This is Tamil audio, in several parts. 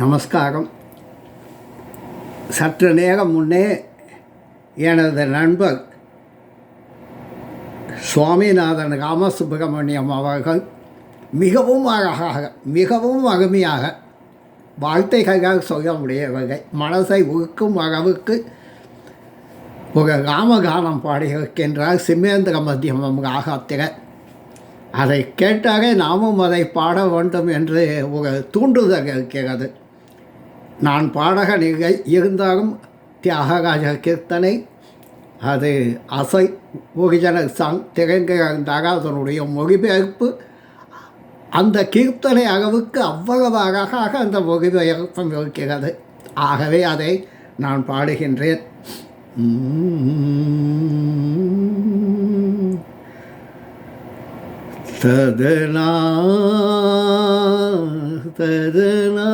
நமஸ்காரம். சற்று நேரம் முன்னே எனது நண்பர் சுவாமிநாதன் ராமசுப்பிரமணியம் அவர்கள் மிகவும் அழகாக மிகவும் அருமையாக வார்த்தைகளாக சொல்ல முடியவில்லை மனசை உருக்கும் அளவுக்கு ஒரு ராமகானம் பாடியிருக்கின்றார் சிம்மேந்திர மத்தியமம் ராகத்தில். அதை கேட்டாலே நாமும் அதை பாட வேண்டும் என்று ஒரு தூண்டுதல் இருக்கிறது. நான் பாடக நிகை இருந்தாலும் தியாகராஜ கீர்த்தனை அது அசை ஒரிஜினல் சாங் திரைந்திருந்தால் அதனுடைய மொழிபெயர்ப்பு. அந்த கீர்த்தனை அளவுக்கு அவ்வளவு அழகாக அந்த மொழிபெயர்ப்பம் இருக்கிறது. ஆகவே அதை நான் பாடுகின்றேன். ததனா ததனா.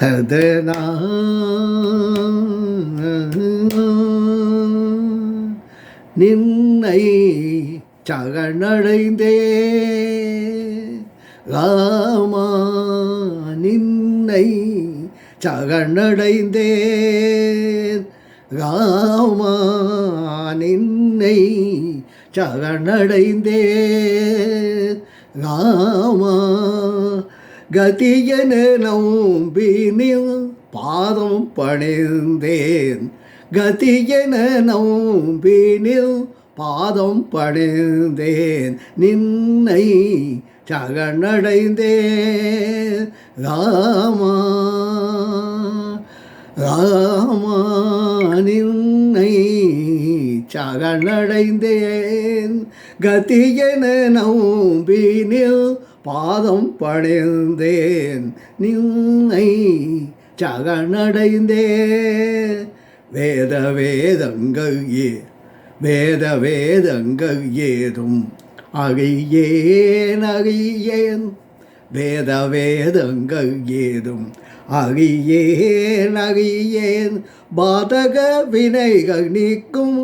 ததனா நின்னை சரணடைந்தே. ராமா நின்னை சரணடைந்தேன் ராமா நின்னை சரணடைந்தேன் ராமா கதியன நம்பினில் பாதம் பணிந்தேன். கதியன நம்பினில் பாதம் பணிந்தேன். நின்னை சகனடைந்தேன். ராமா ராமா நின்னை சகனடைந்தேன். கதியன நம்பினில் பாதம் பணிந்தேன். நின்னை சரணடைந்தேன் வேத வேதங்கள் ஏ வேத வேதங்கள் ஏதும் அகையேன் அறியேன் வேத வேதங்கள் ஏதும் அறியேன் அறியேன் பாதக வினைகள் நீக்கும்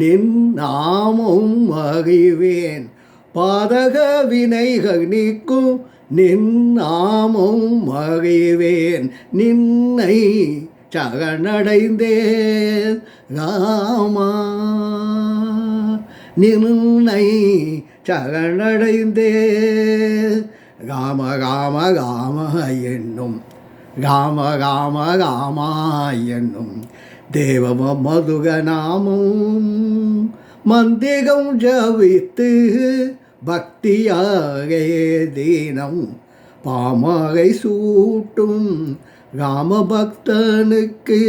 நின் நாமும் அறிவேன். பாதக வினைகள் நீக்கும் நின் நாமும் அறிவேன் நின்னை சரணடைந்தேன் ராமா. நின்னை சரணடைந்தேன் ராம ராம ராம என்னும். ராம ராம ராமா என்னும். தேவம மதுக நாமும் மந்திரம் ஜவித்து பக்தியாகே தீனம். பாமாகை சூட்டும் ராமபக்தனுக்கு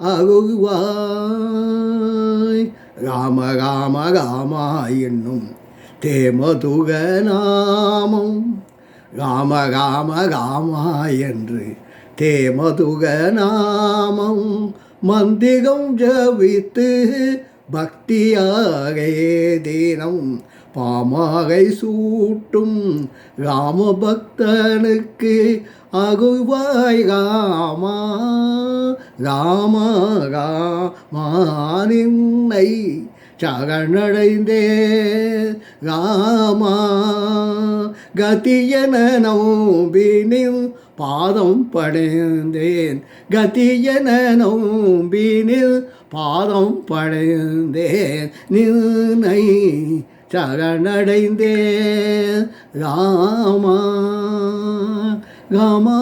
அருள்வாய். ராம ராம ராமா என்னும் தேமதுக நாமம் ராம ராம ராமா என்று தேமதுக நாமம் மந்திரம் ஜபித்து பக்தியாகே தீனம். பாமாகை சூட்டும் ராமபக்தனுக்கு அகுவாய் ராமா ராமா ராமானின்னை சரணடைந்தே. ராமா கதியன நோம்பினில் பாதம் படைந்தேன் கதியன நோம்பினில் பாதம் படைந்தேன் நின்னை சரணடைந்தே. ராமா ராமா.